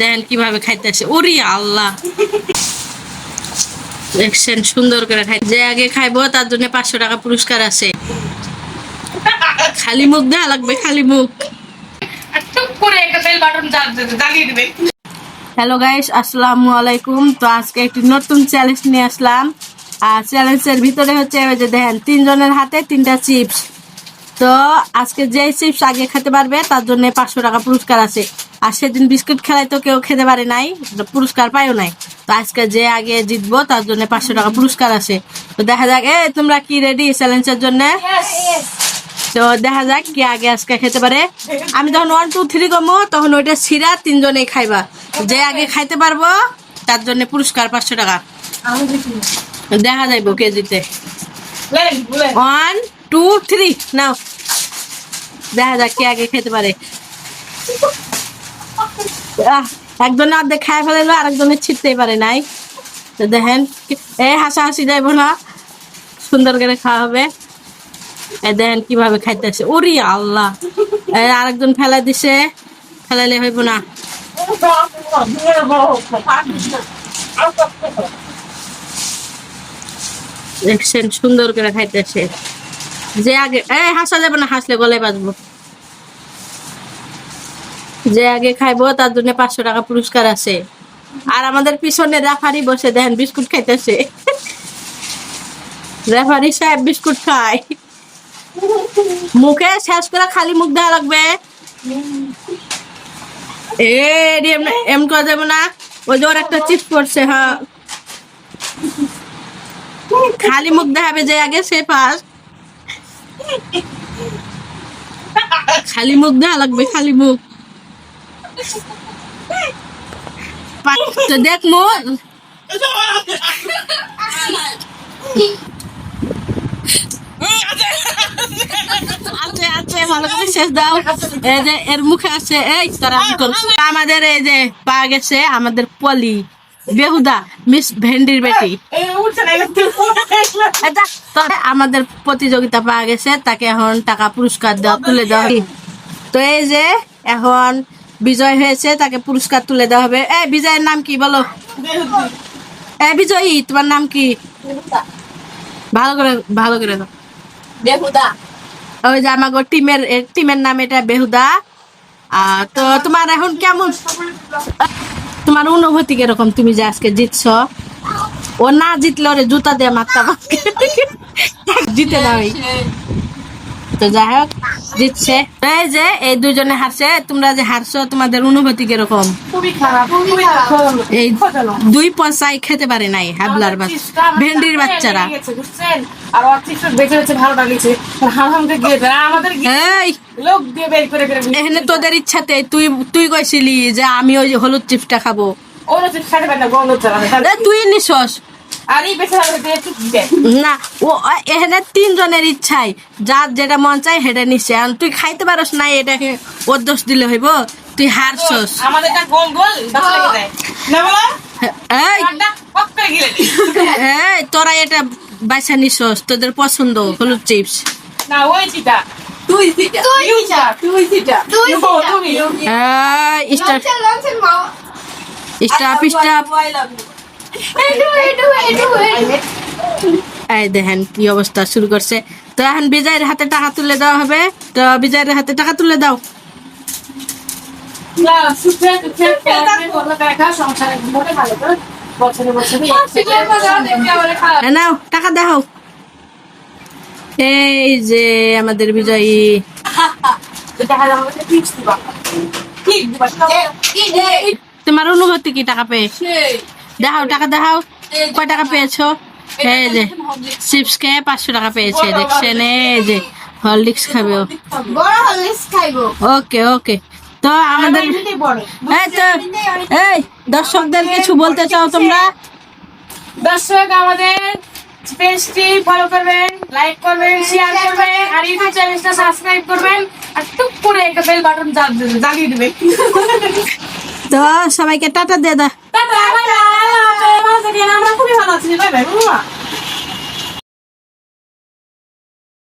দেখেন কীভাবে খাইতেছে ওরি আল্লাহ। দেখছেন সুন্দর করে খাই। যে আগে খাইবো তার জন্য পাঁচশো টাকা পুরস্কার আছে। খালি মুখ দেওয়া লাগবে খালি মুখ। হ্যালো গাইস আসসালামু আলাইকুম। তো আজকে একটি নতুন চ্যালেঞ্জ নিয়ে আসলাম। আর চ্যালেঞ্জের ভিতরে হচ্ছে যে দেখেন তিনজনের হাতে তিনটা চিপস তো আজকে যে চিপস আগে খেতে পারবে তার জন্য পাঁচশো টাকা পুরস্কার আছে। আর সেদিন বিস্কুট খেলায় তো কেউ খেতে পারে নাই পুরস্কার পাইও নাই। তো আজকে যে আগে জিতবো তার জন্য পাঁচশো টাকা পুরস্কার আছে। তো দেখা যাক এ তোমরা কি রেডি চ্যালেঞ্জের জন্য? তো দেখা যাক কি আগে আজকে খেতে পারে। আমি যখন ওয়ান টু থ্রি কমো তখন ওইটা সিরা তিনজনেই খাইবা। যে আগে খাইতে পারব তার জন্য পুরস্কার পাঁচশো টাকা। দেখা যাইব কেজিতে লেন বলে ওয়ান টু থ্রি দেখা যাক কে আগে খেতে পারে। আহ, অর্ধেক খাই ফেলাইলো আরেকজনে ছিটতেই পারে নাই। দেখেন এ যাইব না। সুন্দর করে খাওয়া হবে। এ দেখেন কীভাবে ওরি আল্লাহ। আরেকজন ফেলাই দিছে। ফেলাইলে হইব না। দেখছেন সুন্দর করে খাইতেছে। যে আগে এ হাসা যাবে না, হাসলে গলায় বাজবো যে আগে খাইবো, তার জন্য পাঁচশো টাকা পুরস্কার আছে। আর আমাদের পিছনে রেফারি বসে দেখেন, বিস্কুট খাইতেছে। রেফারি সাহেব বিস্কুট খায়। মুখে শেষ করে খালি মুখ দেওয়া লাগবে। এ এম করে দেবো না। ওই যে ওর একটা চিপ করছে হ্যাঁ। খালি মুখ দেখাবে যে আগে সে পাস খালি মুখ দেখা লাগবে, খালি মুখ। দেখ যে আছে আমাদের এই যে পা গেছে আমাদের পলি। বেহুদা মিস ভেন্ডির বেটি। আমাদের প্রতিযোগিতা পাওয়া গেছে তাকে এখন টাকা পুরস্কার দেওয়া তুলে দেওয়া। তো এই যে এখন বিজয় হয়েছে তাকে পুরস্কার তুলে দেওয়া হবে। এ বিজয়ের নাম কি বলো? এ বিজয়ী তোমার নাম কি? ভালো করে ভালো করে দাও। বেহুদা। ওই যে টিমের টিমের নাম এটা বেহুদা। আহ, তো তোমার এখন কেমন? তোমার অনুভূতি কীরকম? তুমি যে আজকে জিতছ, ও না জিতলে জুতা দিয়ে মারতাম জিতে না তো যাই হোক জিতছে এই যে এই দুজনে হারছে। তোমরা যে হারছো তোমাদের অনুভূতি কীরকম? এই দুই পয়সায় খেতে পারে নাই হাবলার বাচ্চা ভেন্ডির বাচ্চারা। আর অর্থিক বেঁচে বেঁচে ভালো লাগিয়েছে। হামহামকে গিয়ে আমাদের লোক দিয়ে বের করে করে এখানে তোদের ইচ্ছাতে তুই তুই কইছিলি যে আমি ওই হলুদ চিপসটা খাব। ওরা চিপস খাতে না গন্ধ তুই নিছস? না ও এখানে তিনজনের ইচ্ছাই। যার যেটা মন চায় সেটা নিচ্ছে আর তুই খাইতে পারস না এটাকে ওর দোষ দিলে হইব। তুই হারছস। এই! তোরা এটা বাইসা নিছস তোদের পছন্দ হলুদ চিপস। না ওই চিটা তুই চিটা তুই চিটা তুই চিটা তুই স্টার। স্টাপ স্টাপ এই দেখেন কি অবস্থা শুরু করছে। তো এখন বিজয়ের হাতে টাকা তুলে দেওয়া হবে। তো বিজয়ের হাতে টাকা তুলে দাও। এ নাও টাকা দেখাও এই যে আমাদের বিজয়ী। তোমার অনুভূতি কি টাকা পেয়ে? দেখাও টাকা দেখাও। কয় টাকা পেয়েছ? এই যে চিপস খেয়ে পাঁচশো টাকা পেয়েছে দেখছেন? এই যে হরলিক্স খাবে ওকে ওকে। তো আমাদের এই তো এই দর্শকদের কিছু বলতে চাও তোমরা? দর্শক আমাদের পেজটি ফলো করবেন লাইক করবেন শেয়ার করবেন আর ইউটিউব চ্যানেলটা সাবস্ক্রাইব করবেন আর টুক করে একটা বেল বাটন জ্বালিয়ে দিবেন। তো সবাইকে টাটা দিয়ে দাও। টাটা বাই বাই আল্লাহ হাফেজ ভালো থাকেন আমরা খুবই ভালো আছি বাই বাই